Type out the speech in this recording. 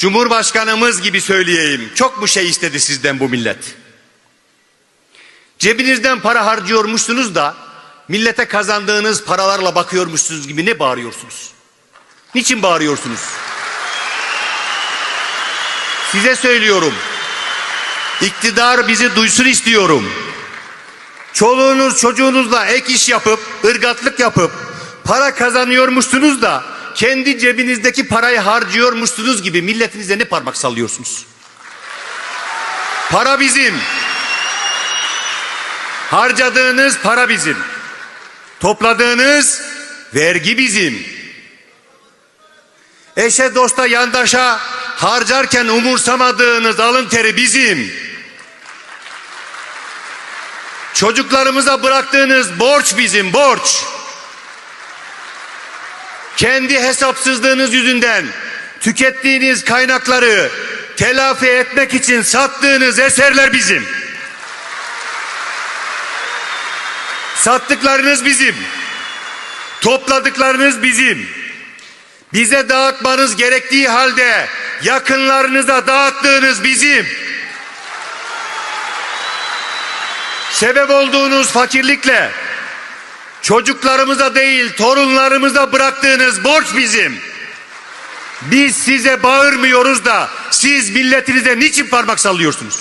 Cumhurbaşkanımız gibi söyleyeyim. Çok mu şey istedi sizden bu millet? Cebinizden para harcıyormuşsunuz da millete kazandığınız paralarla bakıyormuşsunuz gibi ne bağırıyorsunuz? Niçin bağırıyorsunuz? Size söylüyorum. İktidar bizi duysun istiyorum. Çoluğunuz çocuğunuzla ek iş yapıp, ırgatlık yapıp, para kazanıyormuşsunuz da kendi cebinizdeki parayı harcıyormuşsunuz gibi milletinize ne parmak sallıyorsunuz? Para bizim. Harcadığınız para bizim. Topladığınız vergi bizim. Eşe dosta yandaşa harcarken umursamadığınız alın teri bizim. Çocuklarımıza bıraktığınız borç bizim borç. Kendi hesapsızlığınız yüzünden tükettiğiniz kaynakları telafi etmek için sattığınız eserler bizim. Sattıklarınız bizim. Topladıklarınız bizim. Bize dağıtmanız gerektiği halde yakınlarınıza dağıttığınız bizim. Sebep olduğunuz fakirlikle çocuklarımıza değil torunlarımıza bıraktığınız borç bizim. Biz size bağırmıyoruz da siz milletinize niçin parmak sallıyorsunuz?